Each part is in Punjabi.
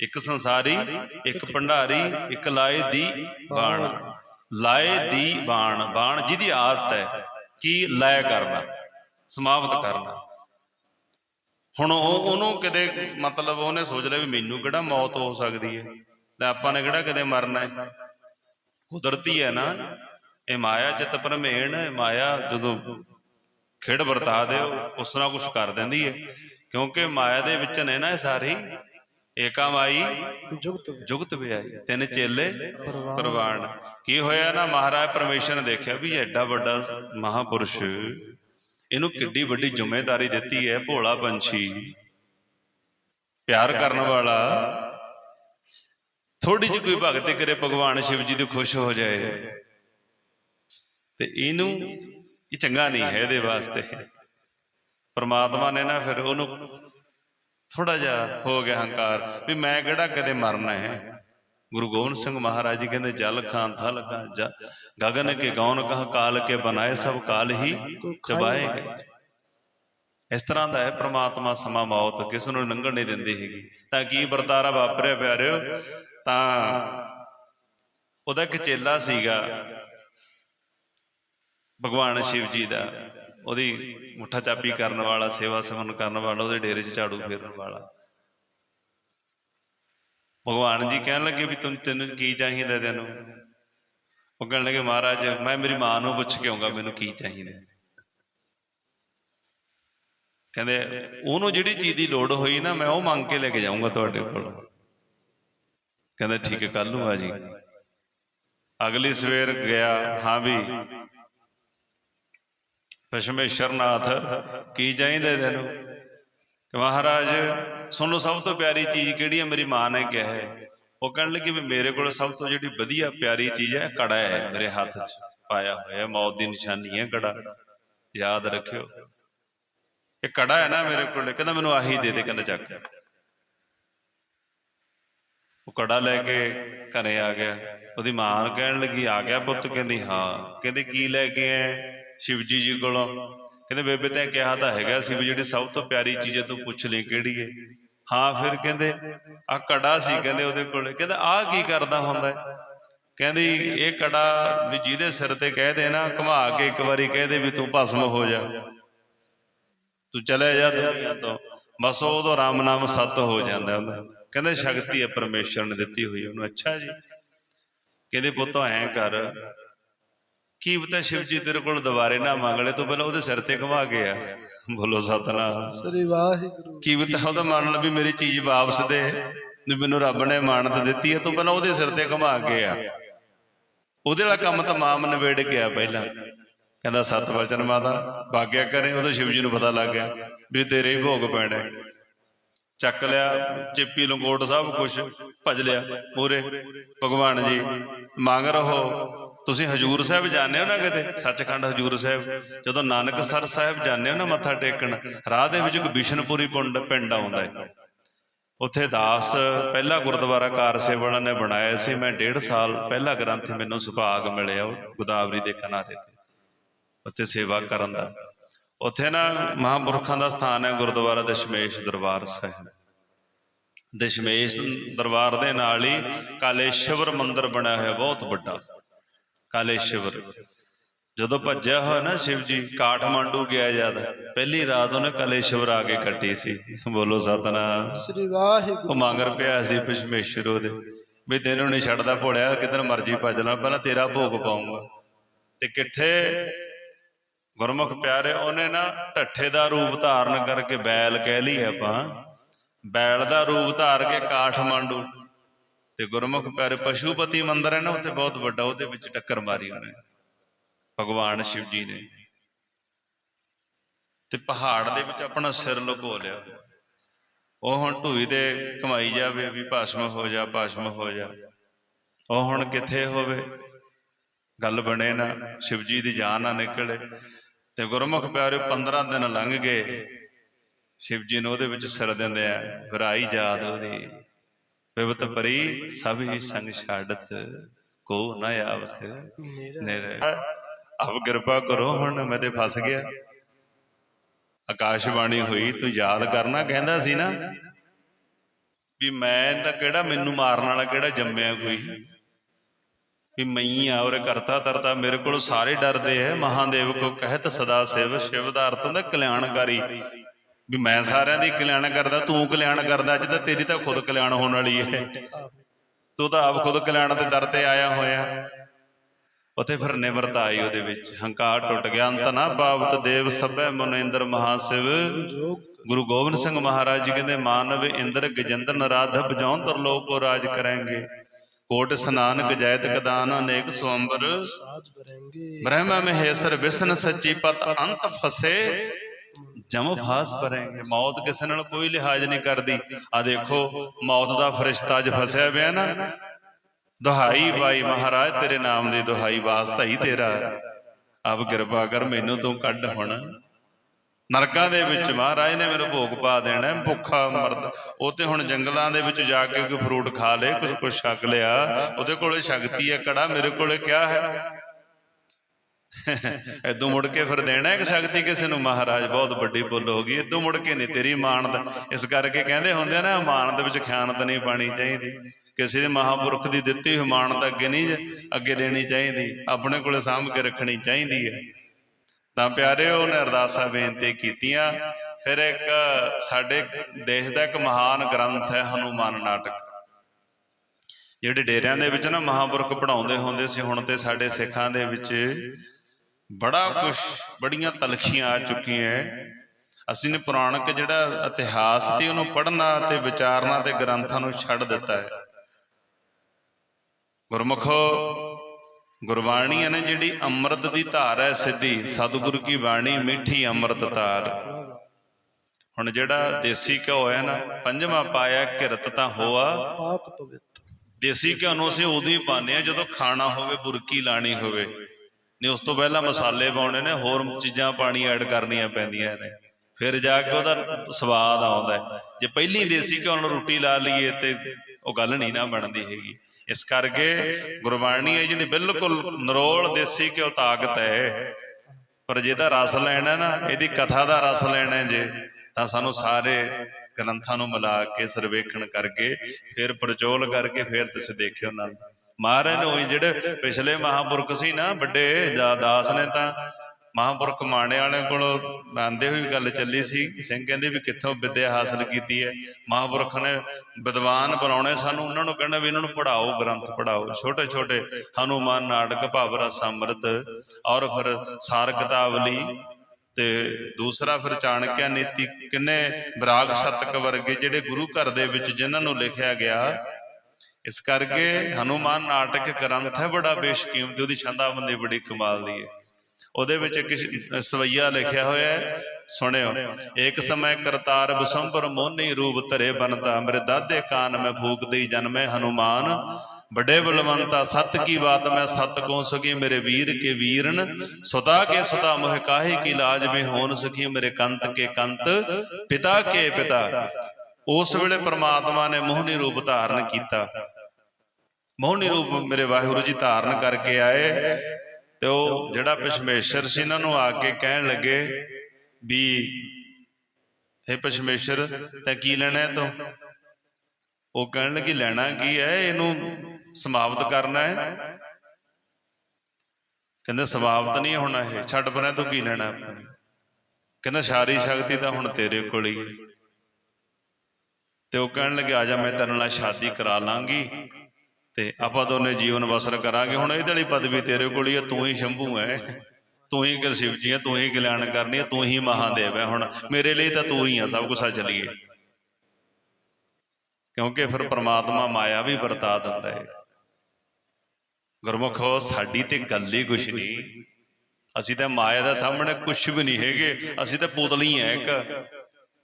ਇੱਕ ਸੰਸਾਰੀ, ਇੱਕ ਭੰਡਾਰੀ, ਇੱਕ ਲਾਏ ਦੀ ਬਾਣ। ਲਾਏ ਦੀ ਬਾਣ ਬਾਣ ਜਿਹਦੀ ਆਦਤ ਹੈ ਕੀ ਲੈ ਕਰਨਾ, ਸਮਾਪਤ ਕਰਨਾ। ਹੁਣ ਉਹ ਉਹਨੂੰ ਕਿਤੇ ਮਤਲਬ ਉਹਨੇ ਸੋਚ ਲਿਆ ਵੀ ਮੈਨੂੰ ਕਿਹੜਾ ਮੌਤ ਹੋ ਸਕਦੀ ਹੈ? ਲੈ ਆਪਾਂ ਨੇ ਕਿਹੜਾ ਕਦੇ ਮਰਨਾ ਹੈ? ਕੁਦਰਤੀ ਹੈ ਨਾ, ਇਹ ਮਾਇਆ ਚਿਤ ਭਰਮੇਣ ਮਾਇਆ ਜਦੋਂ ਖੇਡ ਵਰਤਾ ਦੇ ਉਸ ਤਰ੍ਹਾਂ ਕੁਝ ਕਰ ਦਿੰਦੀ ਹੈ। ਕਿਉਂਕਿ ਮਾਇਆ ਦੇ ਵਿੱਚ ਨੇ ਨਾ ਇਹ ਸਾਰੀ ਏਕਾ ਮਾਈ ਜੁਗਤ ਜੁਗਤ ਵਿਆਈ ਤਿੰਨ ਚੇਲੇ ਪ੍ਰਵਾਨ। ਕੀ ਹੋਇਆ ਨਾ? ਮਹਾਰਾਜ ਪਰਮੇਸ਼ਰ ਨੇ ਦੇਖਿਆ ਵੀ ਇਹ ਐਡਾ ਵੱਡਾ ਮਹਾਪੁਰਸ਼, ਇਹਨੂੰ ਕਿੱਡੀ ਵੱਡੀ ਜ਼ਿੰਮੇਵਾਰੀ ਦਿੱਤੀ ਹੈ ਭੋਲਾ ਪੰਛੀ। ਪਿਆਰ ਕਰਨ ਵਾਲਾ ਥੋੜੀ ਜਿਹੀ ਕੋਈ ਭਗਤੀ ਕਰੇ, ਭਗਵਾਨ ਸ਼ਿਵ ਜੀ ਤੇ ਖੁਸ਼ ਹੋ ਜਾਏ। ਤੇ ਇਹਨੂੰ ਇਹ ਚੰਗਾ ਨਹੀਂ ਹੈ ਇਹਦੇ ਵਾਸਤੇ। ਪਰਮਾਤਮਾ ਨੇ ਨਾ ਫਿਰ ਉਹਨੂੰ ਥੋੜਾ ਜਿਹਾ ਹੋ ਗਿਆ ਹੰਕਾਰ ਵੀ ਮੈਂ ਕਿਹੜਾ ਕਦੇ ਮਰਨਾ ਹੈ? ਗੁਰੂ ਗੋਬਿੰਦ ਸਿੰਘ ਮਹਾਰਾਜ ਜੀ ਕਹਿੰਦੇ, ਜਲ ਖਾਨ ਥਲ ਕਾ ਗਗਨ ਕੇ ਗੌਨ ਕਹ, ਕਾਲ ਕੇ ਬਨਾਏ ਸਭ ਕਾਲ ਹੀ ਚਬਾਏ ਇਸ ਤਰ੍ਹਾਂ ਦਾ ਹੈ ਪ੍ਰਮਾਤਮਾ ਸਮਾ ਮੌਤ, ਕਿਸ ਨੂੰ ਲੰਘਣ ਨਹੀਂ ਦਿੰਦੀ ਹੈਗੀ। ਤਾਂ ਕੀ ਵਰਤਾਰਾ ਵਾਪਰਿਆ ਪਿਆਰਿਓ? ਤਾਂ ਉਹਦਾ ਇੱਕ ਚੇਲਾ ਸੀਗਾ, ਭਗਵਾਨ ਸ਼ਿਵ ਜੀ ਦਾ। ਉਹਦੀ ਮੁੱਠਾ ਚਾਪੀ ਕਰਨ ਵਾਲਾ, ਸੇਵਾ ਸਵਨ ਕਰਨ ਵਾਲਾ, ਉਹਦੇ ਡੇਰੇ 'ਚ ਝਾੜੂ ਫੇਰਨ ਵਾਲਾ। ਭਗਵਾਨ ਜੀ ਕਹਿਣ ਲੱਗੇ ਵੀ ਤੁਮ ਤੈਨੂੰ ਕੀ ਚਾਹੀਦਾ ਤੈਨੂੰ? ਉਹ ਕਹਿਣ ਲੱਗੇ, ਮਹਾਰਾਜ, ਮੈਂ ਮੇਰੀ ਮਾਂ ਨੂੰ ਪੁੱਛ ਕੇ ਆਉਂਗਾ, ਮੈਨੂੰ ਕੀ ਚਾਹੀਦਾ? ਕਹਿੰਦੇ, ਉਹਨੂੰ ਜਿਹੜੀ ਚੀਜ਼ ਦੀ ਲੋੜ ਹੋਈ ਨਾ, ਮੈਂ ਉਹ ਮੰਗ ਕੇ ਲੈ ਕੇ ਜਾਊਂਗਾ ਤੁਹਾਡੇ ਕੋਲ। ਕਹਿੰਦਾ, ਠੀਕ ਹੈ ਕੱਲ ਨੂੰ ਆ ਜੀ। ਅਗਲੀ ਸਵੇਰ ਗਿਆ, ਹਾਂ ਵੀ। ਪਸ਼ਮੇਸ਼ਰਨਾਥ ਕੀ ਚਾਹੀਦਾ ਤੈਨੂੰ? ਕਿ ਮਹਾਰਾਜ ਤੁਹਾਨੂੰ ਸਭ ਤੋਂ ਪਿਆਰੀ ਚੀਜ਼ ਕਿਹੜੀ ਹੈ ਮੇਰੀ ਮਾਂ ਨੇ ਕਿਹਾ ਹੈ। ਉਹ ਕਹਿਣ ਲੱਗੀ ਵੀ ਮੇਰੇ ਕੋਲ ਸਭ ਤੋਂ ਜਿਹੜੀ ਵਧੀਆ ਪਿਆਰੀ ਚੀਜ਼ ਹੈ, ਕੜਾ ਹੈ। ਮੇਰੇ ਹੱਥ 'ਚ ਪਾਇਆ ਹੋਇਆ, ਮੌਤ ਦੀ ਨਿਸ਼ਾਨੀ ਹੈ ਕੜਾ। ਯਾਦ ਰੱਖਿਓ। ਇਹ ਕੜਾ ਹੈ ਨਾ ਮੇਰੇ ਕੋਲ, ਕਹਿੰਦਾ ਮੈਨੂੰ ਆਹੀ ਦੇ ਦੇ, ਕਹਿੰਦਾ ਚੱਕ। ਉਹ ਕੜਾ ਲੈ ਕੇ ਘਰੇ ਆ ਗਿਆ। ਉਹਦੀ ਮਾਂ ਨੂੰ ਕਹਿਣ ਲੱਗੀ, ਆ ਗਿਆ ਪੁੱਤ, ਕਹਿੰਦੀ, ਹਾਂ। ਕਹਿੰਦੇ, ਕੀ ਲੈ ਕੇ ਆਏ ਸ਼ਿਵਜੀ ਜੀ ਕੋਲੋਂ। ਕਹਿੰਦੇ, ਬੇਬੇ, ਤੈਂ ਕਿਹਾ ਤਾਂ ਹੈਗਾ ਸੀ ਵੀ ਜਿਹੜੀ ਸਭ ਤੋਂ ਪਿਆਰੀ ਚੀਜ਼ ਹੈ, ਤੂੰ ਪੁੱਛ ਲਈ ਕਿਹੜੀ ਹੈ? ਹਾਂ, ਫਿਰ ਕਹਿੰਦੇ, ਆ ਕੜਾ ਸੀ, ਕਹਿੰਦੇ ਉਹਦੇ ਕੋਲੇ। ਕਹਿੰਦਾ, ਆ ਕੀ ਕਰਦਾ ਹੁੰਦਾ? ਹੈ? ਕਹਿੰਦੀ, ਇਹ ਕੜਾ ਵੀ ਜਿਹਦੇ ਸਿਰ ਤੇ ਕਹਿ ਦੇ ਨਾ, ਘੁਮਾ ਕੇ ਇੱਕ ਵਾਰੀ ਕਹਿ ਦੇ ਵੀ ਤੂੰ ਭਸਮ ਹੋ ਜਾ। ਤੂੰ ਚਲੇ ਜਾ ਦੁਨੀਆ ਤੋਂ। ਬਸ ਉਦੋਂ ਰਾਮ ਨਾਮ ਸਤ ਹੋ ਜਾਂਦਾ ਉਹਦਾ ਕਹਿੰਦੇ, ਸ਼ਕਤੀ ਹੈ ਪਰਮੇਸ਼ਰ ਨੇ ਦਿੱਤੀ ਹੋਈ ਉਹਨੂੰ ਅੱਛਾ ਜੀ। ਕਹਿੰਦੇ, ਪੁੱਤ, ਐਂ ਕਰ ਕੀ ਪਤਾ ਸ਼ਿਵ ਜੀ ਤੇਰੇ ਕੋਲ ਦੁਬਾਰੇ ਨਾ ਮੰਗ ਲੈ ਤੂੰ ਪਹਿਲਾਂ ਉਹਦੇ ਸਿਰ ਤੇ ਘੁਮਾ ਗਿਆ ਬੋਲੋ ਸਤਨਾਮ। ਸ੍ਰੀ ਵਾਹਿਗੁਰੂ। ਕੀ ਪਤਾ ਉਹਦਾ ਮੰਨ ਲ ਵੀ ਮੇਰੀ ਚੀਜ਼ ਵਾਪਸ ਦੇ ਵੀ ਮੈਨੂੰ ਰੱਬ ਨੇ ਮਾਨਤ ਦਿੱਤੀ ਹੈ ਤੂੰ ਪਹਿਲਾਂ ਉਹਦੇ ਸਿਰ ਤੇ ਘੁਮਾ ਕੇ ਆ। ਉਹਦੇ ਵਾਲਾ ਕੰਮ ਤਾਂ ਮਾਮ ਨਵੇੜ ਗਿਆ ਪਹਿਲਾਂ। ਕਹਿੰਦਾ ਸਤ ਵਚਨ ਮਾਤਾ ਭਾਗਿਆ ਕਰੇ ਉਦੋਂ ਸ਼ਿਵ ਜੀ ਨੂੰ ਪਤਾ ਲੱਗ ਗਿਆ ਵੀ ਤੇਰੇ ਹੀ ਭੋਗ ਪੈਣਾ। ਚੱਕ ਲਿਆ ਚੇਪੀ ਲੰਗੋਟ ਸਭ ਕੁਝ ਭਜ ਲਿਆ। ਮੂਰੇ ਭਗਵਾਨ ਜੀ ਮੰਗ ਰਹੋ ਤੁਸੀਂ ਹਜੂਰ ਸਾਹਿਬ ਜਾਂਦੇ ਹੋ ਨਾ ਕਿਤੇ? ਸੱਚਖੰਡ ਹਜੂਰ ਸਾਹਿਬ। ਜਦੋਂ ਨਾਨਕਸਰ ਸਾਹਿਬ ਜਾਂਦੇ ਹੋ ਨਾ ਮੱਥਾ ਟੇਕਣ, ਰਾਹ ਦੇ ਵਿੱਚ ਇੱਕ ਬਿਸ਼ਨਪੁਰੀ ਪਿੰਡ ਪਿੰਡ ਆਉਂਦਾ ਹੈ। ਉੱਥੇ ਦਾਸ ਪਹਿਲਾ ਗੁਰਦੁਆਰਾ ਕਾਰ ਸੇਵੜਾ ਨੇ ਬਣਾਇਆ ਸੀ। ਮੈਂ ਡੇਢ ਸਾਲ ਪਹਿਲਾ ਗ੍ਰੰਥ ਮੈਨੂੰ ਸੁਭਾਗ ਮਿਲਿਆ, ਉਹ ਗੋਦਾਵਰੀ ਦੇ ਕਿਨਾਰੇ ਤੇ, ਉੱਥੇ ਸੇਵਾ ਕਰਨ ਦਾ। ਉੱਥੇ ਨਾ ਮਹਾਂਪੁਰਖਾਂ ਦਾ ਸਥਾਨ ਹੈ, ਗੁਰਦੁਆਰਾ ਦਸ਼ਮੇਸ਼ ਦਰਬਾਰ ਸਾਹਿਬ। ਦਸ਼ਮੇਸ਼ ਦਰਬਾਰ ਦੇ ਨਾਲ ਹੀ ਕਾਲੇਸ਼ਵਰ ਮੰਦਿਰ ਬਣਿਆ ਹੋਇਆ, ਬਹੁਤ ਵੱਡਾ। ਕਾਲੇਸ਼ਵਰ। ਜਦੋਂ ਭੱਜਿਆ ਹੋਇਆ ਨਾ ਸ਼ਿਵ ਜੀ ਕਾਠਮਾਂਡੂ ਗਿਆ ਜਦ ਪਹਿਲੀ ਰਾਤ ਉਹਨੇ ਕਾਲੇਸ਼ਵਰ ਆ ਕੇ ਕੱਟੀ ਸੀ। ਬੋਲੋ ਸਤਨਾਮ ਸ੍ਰੀ ਵਾਹਿਗੁਰੂ। ਉਹ ਮੰਗਰ ਪਿਆ ਸੀ ਪਰਮੇਸ਼ਰ ਉਹਦੇ। ਵੀ ਤੈਨੂੰ ਨਹੀਂ ਛੱਡਦਾ ਭੋਲਿਆ ਕਿਧਰ ਮਰਜ਼ੀ ਭੱਜ ਲੈ ਪਹਿਲਾਂ ਤੇਰਾ ਭੋਗ ਪਾਉਂਗਾ। ਤੇ ਕਿੱਥੇ ਗੁਰਮੁਖ ਪਿਆਰੇ ਉਹਨੇ ਨਾ ਢੱਠੇ ਦਾ ਰੂਪ ਧਾਰਨ ਕਰਕੇ ਬੈਲ ਕਹਿ ਲਈ ਆਪਾਂ। ਬੈਲ ਦਾ ਰੂਪ ਧਾਰ ਕੇ ਕਾਠਮਾਂਡੂ ਤੇ ਗੁਰਮੁਖ ਪਿਆਰੇ ਪਸ਼ੂਪਤੀ ਮੰਦਿਰ ਹੈ ਨਾ, ਉੱਥੇ ਬਹੁਤ ਵੱਡਾ, ਉਹਦੇ ਵਿੱਚ ਟੱਕਰ ਮਾਰੀ ਉਹਨੇ। ਭਗਵਾਨ ਸ਼ਿਵ ਜੀ ਨੇ। ਤੇ ਪਹਾੜ ਦੇ ਵਿੱਚ ਆਪਣਾ ਸਿਰ ਲੁਕੋ ਲਿਆ। ਉਹ ਹੁਣ ਢੂਈ ਤੇ ਕਮਾਈ ਜਾਵੇ ਵੀ ਭਾਸ਼ਮ ਹੋ ਜਾ, ਭਾਸ਼ਮ ਹੋ ਜਾ। ਉਹ ਹੁਣ ਕਿੱਥੇ ਹੋਵੇ? ਗੱਲ ਬਣੇ ਨਾ ਸ਼ਿਵਜੀ ਦੀ ਜਾਨ ਨਾ ਨਿਕਲੇ। ਤੇ ਗੁਰਮੁਖ ਪਿਆਰੇ 15 ਦਿਨ ਲੰਘ ਗਏ। ਸ਼ਿਵਜੀ ਨੂੰ ਉਹਦੇ ਵਿੱਚ ਸਿਰ ਦਿੰਦੇ ਆ ਫਿਰ ਆਈ ਯਾਦ ਉਹਦੀ। ਵਿਵਤ ਪਰੀ ਸਭ ਹੀ ਸੰਗ ਛਾੜਤ ਕੋ ਨ ਆਵਤ ਨੇਰੇ। ਆਪ ਕਿਰਪਾ ਕਰੋ ਹੁਣ ਮੈਂ ਤੇ ਫਸ ਗਿਆ। ਆਕਾਸ਼ਬਾਣੀ ਹੋਈ ਤੂੰ ਯਾਦ ਕਰਨਾ ਕਹਿੰਦਾ ਸੀ ਨਾ ਵੀ ਮੈਂ ਤਾਂ ਕਿਹੜਾ ਮੈਨੂੰ ਮਾਰਨ ਵਾਲਾ ਕਿਹੜਾ ਜੰਮਿਆ ਕੋਈ। ਵੀ ਮਈ ਆ ਔਰ ਕਰਤਾ ਤਰਤਾ ਮੇਰੇ ਕੋਲ ਸਾਰੇ ਡਰਦੇ ਐ ਮਹਾਦੇਵ ਕੋ ਕਹਿਤ ਸਦਾ ਸੇਵ ਸ਼ਿਵ ਦਾ ਅਰਥ ਹੁੰਦਾ ਕਲਿਆਣਕਾਰੀ। ਵੀ ਮੈਂ ਸਾਰਿਆਂ ਦੀ ਕਲਿਆਣ ਕਰਦਾ, ਤੂੰ ਕਲਿਆਣ ਕਰਦਾ, ਅੱਜ ਤਾਂ ਤੇਰੀ ਤਾਂ ਖੁਦ ਕਲਿਆਣ ਹੋਣ ਵਾਲੀ ਹੈ। ਤੂੰ ਤਾਂ ਆਪ ਖੁਦ ਕਲਿਆਣ ਦੇ ਦਰ ਤੇ ਆਇਆ ਹੋਇਆ। ਉਥੇ ਫਿਰ ਨਿਮਰਤਾ ਆਈ ਉਹਦੇ ਵਿੱਚ। ਹੰਕਾਰ ਟੁੱਟ ਗਿਆ। ਅੰਤ ਨਾ ਪਾਵਤ ਦੇਵ ਸਭੈ ਮਨਿੰਦਰ ਮਹਾਸਿਵ। ਗੁਰੂ ਗੋਬਿੰਦ ਸਿੰਘ ਮਹਾਰਾਜ ਜੀ ਕਹਿੰਦੇ, ਮਾਨਵ ਇੰਦਰ ਗਜੇਂਦਰ ਨਰਾਧ ਬਜਾਉਂ ਤਰਲੋਕ ਕੋ ਰਾਜ ਕਰਾਂਗੇ। ਕੋਟ ਸਨਾਨ ਗਜੈਤ ਕਦਾਨ ਅਨੇਕ ਸਵੰਬਰ ਸਾਜ ਬਰੇਂਗੇ ਬ੍ਰਹਮਾ ਮਹੇਸ਼ਰ ਵਿਸ਼ਨ ਸੱਚੀ ਪਤ ਅੰਤ ਫਸੇ। ਜਮ ਫਾਸ ਭਰੇਂਗੇ। ਮੌਤ ਕਿਸੇ ਨਾਲ ਕੋਈ ਲਿਹਾਜ਼ ਨਹੀਂ ਕਰਦੀ। ਆ ਦੇਖੋ, ਮੌਤ ਦਾ ਫਰਿਸ਼ਤਾ ਜ ਫਸਿਆ ਪਿਆ ਨਾ। ਦੁਹਾਈ ਬਾਈ ਮਹਾਰਾਜ, ਤੇਰੇ ਨਾਮ ਦੀ ਦੁਹਾਈ ਵਾਸਤਾ ਹੀ ਤੇਰਾ। ਆਪ ਕਿਰਪਾ ਕਰ ਮੈਨੂੰ ਤੂੰ ਕੱਢ ਹੁਣ। ਨਰਕਾਂ ਦੇ ਵਿੱਚ ਮਹਾਰਾਜ ਨੇ ਮੈਨੂੰ ਭੋਗ ਪਾ ਦੇਣਾ। ਭੁੱਖਾ ਮਰਦ। ਉਹ ਤੇ ਹੁਣ ਜੰਗਲਾਂ ਦੇ ਵਿੱਚ ਜਾ ਕੇ ਕੋਈ ਫਰੂਟ ਖਾ ਲੇ ਕੁਝ ਕੁਝ ਛਕ ਲਿਆ। ਉਹਦੇ ਕੋਲੇ ਸ਼ਕਤੀ ਹੈ, ਕੜਾ ਮੇਰੇ ਕੋਲੇ ਕਿਆ ਹੈ? ਇਦੋਂ ਮੁੜ ਕੇ ਫਿਰ ਦੇਣਾ ਇੱਕ ਸ਼ਕਤੀ ਕਿਸੇ ਨੂੰ? ਮਹਾਰਾਜ, ਬਹੁਤ ਵੱਡੀ ਭੁੱਲ ਹੋ ਗਈ। ਇਦੋਂ ਮੁੜ ਕੇ ਨਹੀਂ, ਤੇਰੀ ਇਮਾਨਤ ਇਸ ਕਰਕੇ ਕਹਿੰਦੇ ਹੁੰਦੇ ਆ ਨਾ ਮਾਨਤ ਵਿੱਚ ਖਿਆਨਤ ਨਹੀਂ ਪਾਣੀ ਚਾਹੀਦੀ। ਕਿਸੇ ਦੇ ਮਹਾਪੁਰਖ ਦੀ ਦਿੱਤੀ ਹੋਈ ਇਮਾਨਤ ਅੱਗੇ ਨਹੀਂ ਅੱਗੇ ਦੇਣੀ ਚਾਹੀਦੀ। ਆਪਣੇ ਕੋਲੇ ਸਾਂਭ ਕੇ ਰੱਖਣੀ ਚਾਹੀਦੀ ਹੈ। ਤਾਂ ਪਿਆਰਿਓ ਉਹਨੇ ਅਰਦਾਸਾਂ ਬੇਨਤੀ ਕੀਤੀਆਂ। ਫਿਰ ਇੱਕ ਸਾਡੇ ਦੇਸ਼ ਦਾ ਇੱਕ ਮਹਾਨ ਗ੍ਰੰਥ ਹੈ, ਹਨੂਮਾਨ ਨਾਟਕ। ਜਿਹੜੇ ਡੇਰਿਆਂ ਦੇ ਵਿੱਚ ਨਾ ਮਹਾਪੁਰਖ ਪੜਾਉਂਦੇ ਹੁੰਦੇ ਸੀ, ਹੁਣ ਤੇ ਸਾਡੇ ਸਿੱਖਾਂ ਦੇ ਵਿੱਚ ਬੜਾ ਕੁਝ ਬੜੀਆਂ ਤਲਖੀਆਂ ਆ ਚੁੱਕੀਆਂ ਹੈ। ਅਸੀਂ ਨੇ ਪੁਰਾਣਕ ਜਿਹੜਾ ਇਤਿਹਾਸ ਤੇ ਉਹਨੂੰ ਪੜ੍ਹਨਾ ਤੇ ਵਿਚਾਰਨਾ ਤੇ ਗ੍ਰੰਥਾਂ ਨੂੰ ਛੱਡ ਦਿੱਤਾ ਹੈ ਗੁਰਮੁਖੋ ਗੁਰਬਾਣੀ ਹੈ ਨਾ ਜਿਹੜੀ ਅੰਮ੍ਰਿਤ ਦੀ ਧਾਰ ਹੈ ਸਿੱਧੀ ਸਤਿਗੁਰੂ ਕੀ ਬਾਣੀ ਮਿੱਠੀ ਅੰਮ੍ਰਿਤ ਧਾਰ। ਹੁਣ ਜਿਹੜਾ ਦੇਸੀ ਘਿਓ ਹੈ ਨਾ ਪੰਜਵਾਂ ਪਾਇਆ ਕਿਰਤ ਤਾਂ ਹੋਆ। ਪਾਕ ਪਵਿੱਤ ਦੇਸੀ ਘਿਓ ਨੂੰ ਅਸੀਂ ਉਦੋਂ ਹੀ ਪਾਉਂਦੇ ਆ ਜਦੋਂ ਖਾਣਾ ਹੋਵੇ ਬੁਰਕੀ ਲਾਣੀ ਹੋਵੇ। ਨਹੀਂ, ਉਸ ਤੋਂ ਪਹਿਲਾਂ ਮਸਾਲੇ ਪਾਉਣੇ ਨੇ, ਹੋਰ ਚੀਜ਼ਾਂ ਪਾਣੀ ਐਡ ਕਰਨੀਆਂ ਪੈਂਦੀਆਂ ਨੇ। ਫਿਰ ਜਾ ਕੇ ਉਹਦਾ ਸਵਾਦ ਆਉਂਦਾ ਜੇ ਪਹਿਲੀ ਦੇਸੀ ਘਿਓ ਨਾਲ ਰੋਟੀ ਲਾ ਲਈਏ ਤੇ ਉਹ ਗੱਲ ਨਹੀਂ ਨਾ ਬਣਦੀ ਹੈਗੀ। ਇਸ ਕਰਕੇ ਗੁਰਬਾਣੀ ਹੈ ਜਿਹੜੀ ਬਿਲਕੁਲ ਨਰੋਲ ਦੇਸੀ ਘਿਓ ਤਾਕਤ ਹੈ। ਪਰ ਜਿਹਦਾ ਰਸ ਲੈਣਾ ਨਾ, ਇਹਦੀ ਕਥਾ ਦਾ ਰਸ ਲੈਣਾ ਜੇ, ਤਾਂ ਸਾਨੂੰ ਸਾਰੇ ਗ੍ਰੰਥਾਂ ਨੂੰ ਮਿਲਾ ਕੇ ਸਰਵੇਖਣ ਕਰਕੇ, ਫਿਰ ਪ੍ਰਚੋਲ ਕਰਕੇ, ਫਿਰ ਤੁਸੀਂ ਦੇਖਿਓ ਨਾਲ ਮਹਾਰਾਜ ਨੇ ਉਹੀ ਜਿਹੜੇ ਪਿਛਲੇ ਮਹਾਪੁਰਖ ਸੀ ਨਾ ਵੱਡੇ ਦਾਸ ਨੇ ਤਾਂ ਮਹਾਪੁਰਖ ਮਾਣੇ ਵਾਲੇ ਕੋਲ ਆਂਦੇ ਹੋਈ ਗੱਲ ਚੱਲੀ ਸੀ। ਸਿੰਘ ਕਹਿੰਦੇ ਵੀ ਕਿੱਥੋਂ ਵਿਦਿਆ ਹਾਸਲ ਕੀਤੀ ਹੈ? ਮਹਾਪੁਰਖ ਨੇ ਵਿਦਵਾਨ ਬਣਾਉਣੇ ਸਾਨੂੰ ਉਹਨਾਂ ਨੂੰ ਕਹਿਣਾ ਵੀ ਇਹਨਾਂ ਨੂੰ ਪੜਾਓ ਗ੍ਰੰਥ ਪੜਾਓ ਛੋਟੇ ਛੋਟੇ ਹਨੂਮਾਨ ਨਾਟਕ ਭਾਵ ਸਮਰਤ ਔਰ ਫਿਰ ਸਾਰ ਕਿਤਾਬਲੀ ਤੇ ਦੂਸਰਾ ਫਿਰ ਚਾਣਕਿਆ ਨੀਤੀ। ਕਿੰਨੇ ਵਿਰਾਗ ਸ਼ਤਕ ਵਰਗੇ ਜਿਹੜੇ ਗੁਰੂ ਘਰ ਦੇ ਵਿੱਚ ਜਿਨ੍ਹਾਂ ਨੂੰ ਲਿਖਿਆ ਗਿਆ ਇਸ ਕਰਕੇ ਹਨੂਮਾਨ ਨਾਟਕ ਗ੍ਰੰਥ ਹੈ ਬੜਾ ਬੇਸ਼ਕੀਮਤੀ ਉਹਦੀ ਛੰਦਾਬੰਦੀ ਬੜੀ ਕਮਾਲ ਦੀ ਹੈ। ਉਹਦੇ ਵਿੱਚ ਇੱਕ ਸਵਈਆ ਲਿਖਿਆ ਹੋਇਆ ਹੈ। ਸੁਣਿਓ ਇੱਕ ਸਮੇਂ ਕਰਤਾਰ ਬਸੰਬਰ ਮੋਹਨੀ ਰੂਪ ਧਰੇ ਬਨਤਾ ਮੇਰੇ ਦਾਦੇ ਕਾਨ ਮੈਂ ਫੂਕ ਦੇਈ ਜਨਮੇ ਹਨੂਮਾਨ। ਵੱਡੇ ਬਲਵੰਤਾ ਸਤ ਕੀ ਬਾਤ ਮੈਂ ਸਤ ਕੋ ਸਕੀ ਮੇਰੇ ਵੀਰ ਕੇ ਵੀਰਨ। ਸੁਤਾ ਕੇ ਸੁਤਾ ਮੋਹ ਕਾਹੇ ਕੀ ਲਾਜ ਮੇ ਹੋਨ ਸਕੀ ਮੇਰੇ ਕੰਤ ਕੇ ਕੰਤ। ਪਿਤਾ ਕੇ ਪਿਤਾ ਉਸ ਵੇਲੇ ਪ੍ਰਮਾਤਮਾ ਨੇ ਮੋਹਨੀ ਰੂਪ ਧਾਰਨ ਕੀਤਾ ਮੋਹਨੀ ਰੂਪ ਮੇਰੇ ਵਾਹਿਗੁਰੂ ਜੀ ਧਾਰਨ ਕਰਕੇ ਆਏ ਤੇ ਉਹ ਜਿਹੜਾ ਪਸ਼ਮੇਸ਼ਰ ਸੀ ਇਹਨਾਂ ਨੂੰ ਆ ਕੇ ਕਹਿਣ ਲੱਗੇ ਵੀ ਹੇ ਪਸ਼ਮੇਸ਼ਰ ਤੈਂ ਕੀ ਲੈਣਾ ਹੈ ਤੂੰ ਉਹ ਕਹਿਣ ਲੱਗੀ ਲੈਣਾ ਕੀ ਹੈ? ਇਹਨੂੰ ਸਮਾਪਤ ਕਰਨਾ ਹੈ? ਕਹਿੰਦੇ ਸਮਾਪਤ ਨਹੀਂ ਹੋਣਾ ਇਹ। ਛੱਡ ਪਰਾਂ ਤੂੰ ਕੀ ਲੈਣਾ? ਕਹਿੰਦਾ ਸਾਰੀ ਸ਼ਕਤੀ ਤਾਂ ਹੁਣ ਤੇਰੇ ਕੋਲ ਹੈ। ਤੇ ਉਹ ਕਹਿਣ ਲੱਗੇ ਆ ਜਾ ਮੈਂ ਤੇਰੇ ਨਾਲ ਸ਼ਾਦੀ ਕਰਾ ਲਾਂਗੀ। ਤੇ ਆਪਾਂ ਦੋਨੇ ਜੀਵਨ ਬਸਰ ਕਰਾਂਗੇ। ਹੁਣ ਇਹਦੇ ਲਈ ਪਦਵੀ ਤੇਰੇ ਕੋਲ ਹੀ ਹੈ ਤੂੰ ਹੀ ਸ਼ੰਭੂ ਹੈ ਤੂੰ ਹੀ ਗੁਰਸ਼ਿਵ ਜੀ ਹੈ ਤੂੰ ਹੀ ਕਲਿਆਣ ਕਰਨੀ ਹੈ ਤੂੰ ਹੀ ਮਹਾਦੇਵ ਹੈ ਹੁਣ ਮੇਰੇ ਲਈ ਤਾਂ ਤੂੰ ਹੀ ਆ, ਸਭ ਕੁਝ ਆ, ਚੱਲੀਏ। ਕਿਉਂਕਿ ਫਿਰ ਪ੍ਰਮਾਤਮਾ ਮਾਇਆ ਵੀ ਵਰਤਾ ਦਿੰਦਾ ਹੈ ਗੁਰਮੁਖੋ, ਸਾਡੀ ਤੇ ਗੱਲ ਹੀ ਕੁਛ ਨਹੀਂ ਅਸੀਂ ਤਾਂ ਮਾਇਆ ਦੇ ਸਾਹਮਣੇ ਕੁਛ ਵੀ ਨਹੀਂ ਹੈਗੇ। ਅਸੀਂ ਤਾਂ ਪੁਤਲੀ ਐ ਇੱਕ।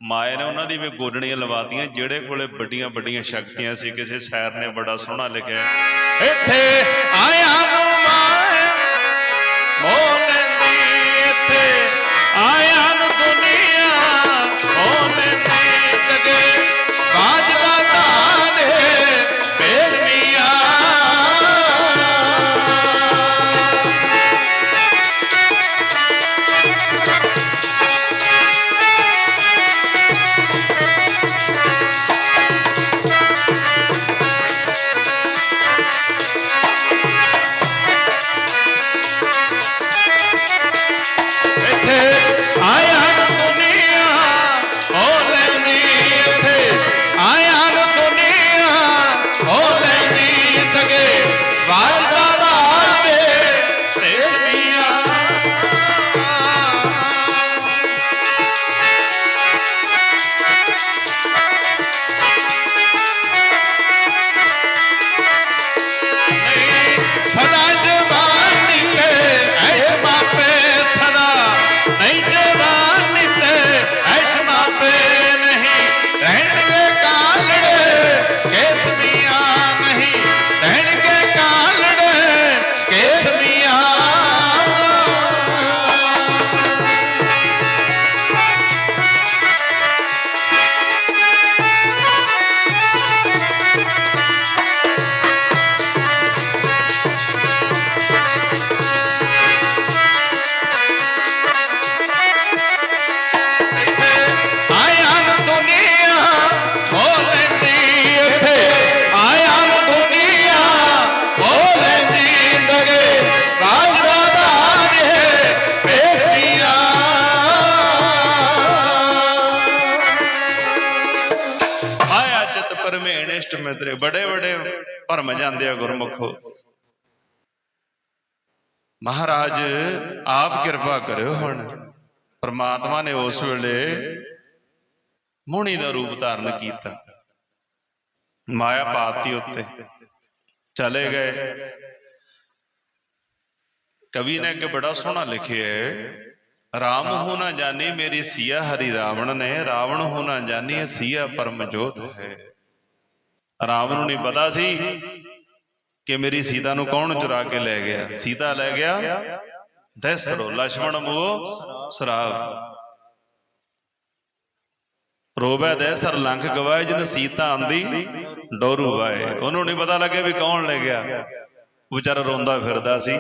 ਮਾਇਆ ਨੇ ਉਹਨਾਂ ਦੀ ਵੀ ਗੋਡਣੀਆਂ ਲਵਾਤੀਆਂ, ਜਿਹੜੇ ਕੋਲੇ ਵੱਡੀਆਂ ਵੱਡੀਆਂ ਸ਼ਕਤੀਆਂ ਸੀ, ਕਿਸੇ ਸ਼ਾਇਰ ਨੇ ਬੜਾ ਸੋਹਣਾ ਲਿਖਿਆ। ਇੱਥੇ ਆਇਆ ਨੂੰ ਮਾਇਆ ਮੋਹ ਤੇਰੇ ਬੜੇ ਬੜੇ ਭਰਮ ਜਾਂਦੇ ਆ ਗੁਰਮੁਖੋ। ਮਹਾਰਾਜ, ਆਪ ਕਿਰਪਾ ਕਰਿਓ ਹੁਣ। ਪਰਮਾਤਮਾ ਨੇ ਉਸ ਵੇਲੇ ਮੋਹਣੀ ਦਾ ਰੂਪ ਧਾਰਨ ਕੀਤਾ। ਮਾਇਆ ਪਾਤੀ ਉੱਤੇ। ਚਲੇ ਗਏ। ਕਵੀ ਨੇ ਅੱਗੇ ਬੜਾ ਸੋਹਣਾ ਲਿਖਿਆ ਹੈ, ਰਾਮ ਹੋ ਨਾ ਜਾਣੀ ਮੇਰੀ ਸੀਆ ਹਰੀ ਰਾਵਣ ਨੇ, ਰਾਵਣ ਹੋ ਨਾ ਜਾਣੀ ਸੀਆ ਪਰਮ ਜੋਤ ਹੈ। ਰਾਵਣ ਨੂੰ ਨਹੀਂ ਪਤਾ ਸੀ ਕਿ ਮੇਰੀ ਸੀਤਾ ਨੂੰ ਕੌਣ ਚੁਰਾ ਕੇ ਲੈ ਗਿਆ। ਸੀਤਾ ਲੈ ਗਿਆ ਦੈਸਰੋ ਲక్ష్మణ ਮੂਹ ਸਰਾਬ ਰੋਬੈ ਦੈਸਰ ਲੰਘ ਗਵਾਏ, ਜਿਨ ਸੀਤਾ ਆਂਦੀ, ਡੋਰੂ ਵਾਏ ਉਹਨੂੰ ਨਹੀਂ ਪਤਾ ਲੱਗੇ ਵੀ ਕੌਣ ਲੈ ਗਿਆ। ਵਿਚਾਰਾ ਰੋਂਦਾ ਫਿਰਦਾ ਸੀ।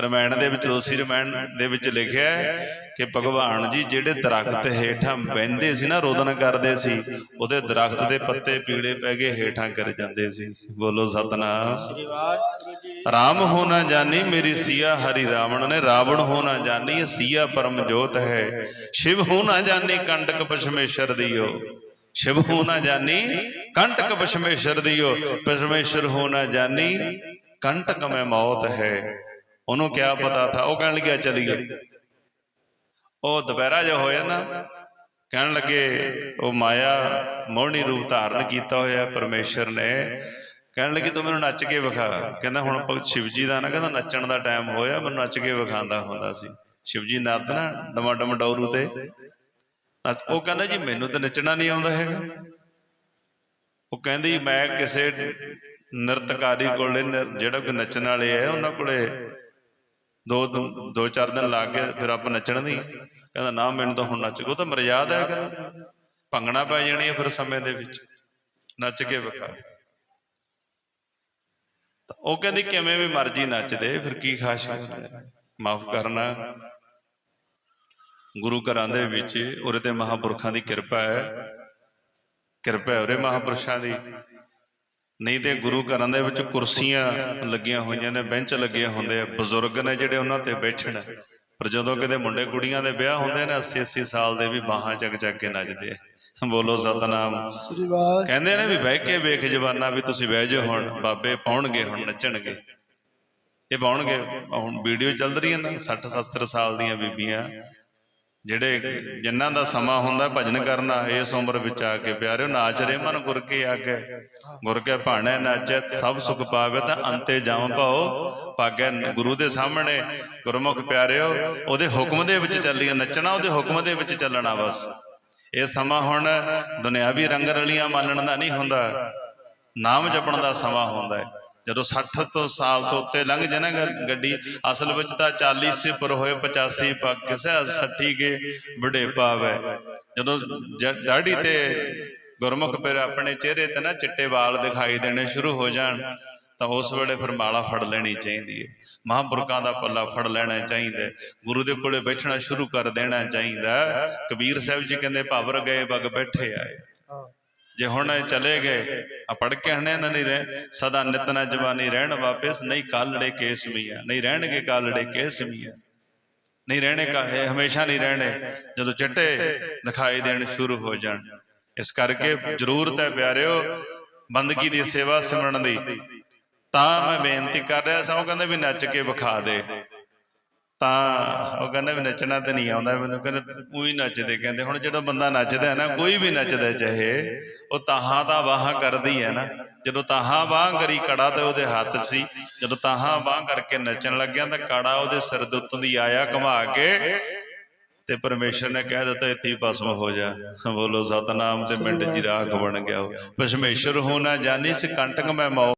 ਰਮਾਇਣ ਦੇ ਵਿੱਚ, ਦੋਸੀ ਰਮਾਇਣ ਦੇ ਵਿੱਚ ਲਿਖਿਆ ਕਿ ਭਗਵਾਨ ਜੀ ਜਿਹੜੇ ਦਰਖਤ ਹੇਠਾਂ ਬਹਿੰਦੇ ਸੀ ਨਾ, ਰੋਦਨ ਕਰਦੇ ਸੀ, ਉਹਦੇ ਦਰਖਤ ਦੇ ਪੱਤੇ ਪੀਲੇ ਪੈ ਗਏ ਹੇਠਾਂ ਕਰ ਜਾਂਦੇ ਸੀ। ਬੋਲੋ ਸਤਨਾਮ। ਰਾਮ ਹੋ ਨਾ ਜਾਣੀ ਮੇਰੀ ਸੀਆ, ਹਰੀ ਰਾਵਣ ਨੇ, ਰਾਵਣ ਹੋ ਨਾ ਜਾਣੀ ਸੀਆ ਪਰਮ ਜੋਤ ਹੈ। ਸ਼ਿਵ ਹੋ ਨਾ ਜਾਣੀ ਕੰਟਕ ਪਸ਼ਮੇਸ਼ਰ ਦਿਓ। ਸ਼ਿਵ ਹੋ ਨਾ ਜਾਣੀ ਕੰਟਕ ਪਸ਼ਮੇਸ਼ਰ ਦਿਓ। ਪਸ਼ਮੇਸ਼ਰ ਹੋ ਨਾ ਜਾਣੀ ਕੰਟਕ ਮੈਂ ਮੌਤ ਹੈ। ਉਹਨੂੰ ਕਿਆ ਪਤਾ ਥਾ ਉਹ ਕਹਿਣ ਲੱਗਿਆ ਚਲੀਏ ਉਹ ਦੁਪਹਿਰਾ ਜੋ ਹੋਇਆ ਨਾ ਕਹਿਣ ਲੱਗੇ ਉਹ ਮਾਇਆ ਮੋਹਣੀ ਰੂਪ ਧਾਰਨ ਕੀਤਾ ਹੋਇਆ ਪਰਮੇਸ਼ਰ ਨੇ। ਕਹਿਣ ਲੱਗੀ ਤੂੰ ਮੈਨੂੰ ਨੱਚ ਕੇ ਵਿਖਾ। ਕਹਿੰਦਾ ਹੁਣ ਭਗਤ ਸ਼ਿਵ ਜੀ ਦਾ ਨਾ ਕਹਿੰਦਾ ਨੱਚਣ ਦਾ ਟਾਈਮ ਹੋਇਆ ਮੈਨੂੰ ਨੱਚ ਕੇ ਵਿਖਾਉਂਦਾ ਹੁੰਦਾ ਸੀ। ਸ਼ਿਵ ਜੀ ਨੱਚ ਨਾ ਡਮਾ ਡਮ ਡੌਰੂ ਤੇ ਉਹ ਕਹਿੰਦਾ ਜੀ ਮੈਨੂੰ ਤਾਂ ਨੱਚਣਾ ਨਹੀਂ ਆਉਂਦਾ ਹੈਗਾ। ਉਹ ਕਹਿੰਦੀ ਮੈਂ ਕਿਸੇ ਨਰਤਕਾਰੀ ਕੋਲੇ ਜਿਹੜਾ ਕੋਈ ਨੱਚਣ ਵਾਲੇ ਹੈ ਉਹਨਾਂ ਕੋਲੇ ਦੋ ਦੋ ਚਾਰ ਦਿਨ ਲੱਗ ਕੇ ਫਿਰ ਆਪਾਂ ਨੱਚਣ ਦੀ ਕਹਿੰਦਾ, ਨਾ, ਮੈਨੂੰ ਤਾਂ ਹੁਣ ਨੱਚ, ਉਹ ਤਾਂ ਮਰਿਆਦਾ ਹੈ ਕਹਿੰਦਾ। ਭੰਗਣਾ ਪੈ ਜਾਣੀ ਹੈ ਫਿਰ ਸਮੇਂ ਦੇ ਵਿੱਚ। ਨੱਚ ਕੇ ਵਿਖਾ। ਤਾਂ ਉਹ ਕਹਿੰਦੀ, ਕਿਵੇਂ ਵੀ ਮਰਜ਼ੀ ਨੱਚਦੇ ਫਿਰ ਕੀ ਖਾਸ ਮਾਫ ਕਰਨਾ। ਗੁਰੂ ਘਰਾਂ ਦੇ ਵਿੱਚ ਉਰੇ ਤੇ ਮਹਾਪੁਰਖਾਂ ਦੀ ਕਿਰਪਾ ਹੈ। ਕਿਰਪਾ ਹੈ ਉਰੇ ਮਹਾਪੁਰਸ਼ਾਂ ਦੀ। ਨਹੀਂ ਤੇ ਗੁਰੂ ਘਰਾਂ ਦੇ ਵਿੱਚ ਕੁਰਸੀਆਂ ਲੱਗੀਆਂ ਹੋਈਆਂ ਨੇ, ਬੈਂਚ ਲੱਗੇ ਹੁੰਦੇ ਆ, ਬਜ਼ੁਰਗ ਨੇ ਜਿਹੜੇ ਉਹਨਾਂ ਤੇ ਬੈਠਣ। ਪਰ ਜਦੋਂ ਕਿਤੇ ਮੁੰਡੇ ਕੁੜੀਆਂ ਦੇ ਵਿਆਹ ਹੁੰਦੇ ਨੇ 80 80 ਸਾਲ ਦੇ ਵੀ ਬਾਹਾਂ ਚੱਕ ਚੱਕ ਕੇ ਨੱਚਦੇ ਆ। ਬੋਲੋ ਸਤਨਾਮ। ਕਹਿੰਦੇ ਨੇ ਵੀ ਬਹਿ ਕੇ ਵੇਖ ਜਵਾਨਾ ਵੀ ਤੁਸੀਂ ਬਹਿ ਜਾਓ ਹੁਣ, ਬਾਬੇ ਪਾਉਣਗੇ ਹੁਣ, ਨੱਚਣਗੇ। ਇਹ ਪਾਉਣਗੇ, ਹੁਣ ਵੀਡੀਓ ਚੱਲ ਰਹੀ ਹੈ ਨਾ 60 70 ਸਾਲ ਦੀਆਂ ਬੀਬੀਆਂ। ਜਿਹੜੇ ਜਿਨ੍ਹਾਂ ਦਾ ਸਮਾਂ ਹੁੰਦਾ ਭਜਨ ਕਰਨਾ, ਇਸ ਉਮਰ ਵਿੱਚ ਆ ਕੇ ਪਿਆਰਿਓ, ਨਾਚ ਰੇ ਮਨ ਗੁਰ ਕੇ ਆਗੇ। ਗੁਰ ਕੇ ਭਾਣੇ ਨਾਚੈ, ਸਭ ਸੁਖ ਪਾਵੇ ਤਾਂ ਅੰਤੇ ਜਾਮ ਭਾਓ ਪਾਗੈ ਗੁਰੂ ਦੇ ਸਾਹਮਣੇ ਗੁਰਮੁਖ ਪਿਆਰਿਓ, ਉਹਦੇ ਹੁਕਮ ਦੇ ਵਿੱਚ ਚੱਲੀਏ, ਨੱਚਣਾ ਉਹਦੇ ਹੁਕਮ ਦੇ ਵਿੱਚ ਚੱਲਣਾ ਬਸ। ਇਹ ਸਮਾਂ ਹੁਣ ਦੁਨਿਆਵੀ ਰੰਗ ਰਲੀਆਂ ਮੰਨਣ ਦਾ ਨਹੀਂ ਹੁੰਦਾ। ਨਾਮ ਜਪਣ ਦਾ ਸਮਾਂ ਹੁੰਦਾ ਹੈ। ਜਦੋਂ 60 ਤੋਂ ਸਾਲ ਤੋਂ ਉੱਤੇ ਲੰਘ ਜਾਣਾ ਨਾ ਗੱਡੀ, ਅਸਲ ਵਿੱਚ ਤਾਂ 40 ਸੇ, ਪਰ ਹੋਏ 85 ਪੱਕ ਕਿਸੇ 60 ਕੇ ਬੜੇ ਪਾਵੇ ਜਦੋਂ ਜ- ਦਾੜੀ ਤੇ ਗੁਰਮੁਖ ਫਿਰ ਆਪਣੇ ਚਿਹਰੇ ਤੇ ਨਾ ਚਿੱਟੇ ਵਾਲ ਦਿਖਾਈ ਦੇਣੇ ਸ਼ੁਰੂ ਹੋ ਜਾਣ, ਤਾਂ ਉਸ ਵੇਲੇ ਫਿਰ ਮਾਲਾ ਫੜ ਲੈਣੀ ਚਾਹੀਦੀ ਹੈ। ਮਹਾਂਪੁਰਖਾਂ ਦਾ ਪੱਲਾ ਫੜ ਲੈਣਾ ਚਾਹੀਦਾ ਗੁਰੂ ਦੇ ਕੋਲੇ ਬੈਠਣਾ ਸ਼ੁਰੂ ਕਰ ਦੇਣਾ ਚਾਹੀਦਾ ਕਬੀਰ ਸਾਹਿਬ ਜੀ ਕਹਿੰਦੇ, ਭਵਰ ਗਏ ਬਗ ਬੈਠੇ ਆਏ। ਜੇ ਹੁਣ ਇਹ ਚਲੇ ਗਏ, ਆ ਪੜ ਕੇ ਹਣੇ ਨਾ ਨਹੀਂ ਰਹਿ, ਸਦਾ ਨਿਤ ਨਾ ਜਵਾਨੀ ਰਹਿਣ ਵਾਪਿਸ, ਨਹੀਂ ਕਾਲੜੇ ਕੇਸ ਮੀਆਂ, ਨਹੀਂ ਰਹਿਣਗੇ ਕਾਲੜੇ ਕੇਸ ਮੀਆਂ। ਨਹੀਂ ਰਹਿਣੇ ਕਾ ਹਮੇਸ਼ਾ ਨਹੀਂ ਰਹਿਣੇ, ਜਦੋਂ ਚਿੱਟੇ ਦਿਖਾਈ ਦੇਣ ਸ਼ੁਰੂ ਹੋ ਜਾਣ। ਇਸ ਕਰਕੇ ਜ਼ਰੂਰਤ ਹੈ ਪਿਆਰਿਓ, ਬੰਦਗੀ ਦੀ ਸੇਵਾ ਸਿਮਰਨ ਦੀ। ਤਾਂ ਮੈਂ ਬੇਨਤੀ ਕਰ ਰਿਹਾ ਸਾਂ, ਉਹ ਕਹਿੰਦੇ ਵੀ ਨੱਚ ਕੇ ਵਿਖਾ ਦੇ। ਤਾਂ ਉਹ ਕਹਿੰਦਾ ਵੀ ਨੱਚਣਾ ਤੇ ਨਹੀਂ ਆਉਂਦਾ ਮੈਨੂੰ ਕਹਿੰਦੇ ਉਹੀ ਨੱਚਦੇ ਕਹਿੰਦੇ ਹੁਣ ਜਿਹੜਾ ਬੰਦਾ ਨੱਚਦਾ ਹੈ ਨਾ ਕੋਈ ਵੀ ਨੱਚਦਾ ਚਾਹੇ ਉਹ ਤਾਹਾਂ ਤਾਂ ਵਾਹਾਂ ਕਰਦੀ ਹੈ ਨਾ ਜਦੋਂ ਤਾਹਾਂ ਵਾਹ ਕਰੀ ਕੜਾ ਤੇ ਉਹਦੇ ਹੱਥ ਸੀ ਜਦੋਂ ਤਾਹਾਂ ਵਾਹ ਕਰਕੇ ਨੱਚਣ ਲੱਗਿਆ ਤਾਂ ਕੜਾ ਉਹਦੇ ਸਿਰ ਦੇ ਉੱਤੋਂ ਦੀ ਆਇਆ ਘੁਮਾ ਕੇ ਤੇ ਪਰਮੇਸ਼ਰ ਨੇ ਕਹਿ ਦਿੱਤਾ ਇੱਥੇ ਹੀ ਭਸਮ ਹੋ ਜਾ। ਬੋਲੋ ਸਤਨਾਮ ਤੇ ਮਿੰਟ ਰਾਖ ਬਣ ਗਿਆ ਉਹ। ਪਰਮੇਸ਼ਰ ਹੋ ਨਾ ਜਾਣੀ ਸ ਕੰਟਕ ਮੈਂ ਮੌ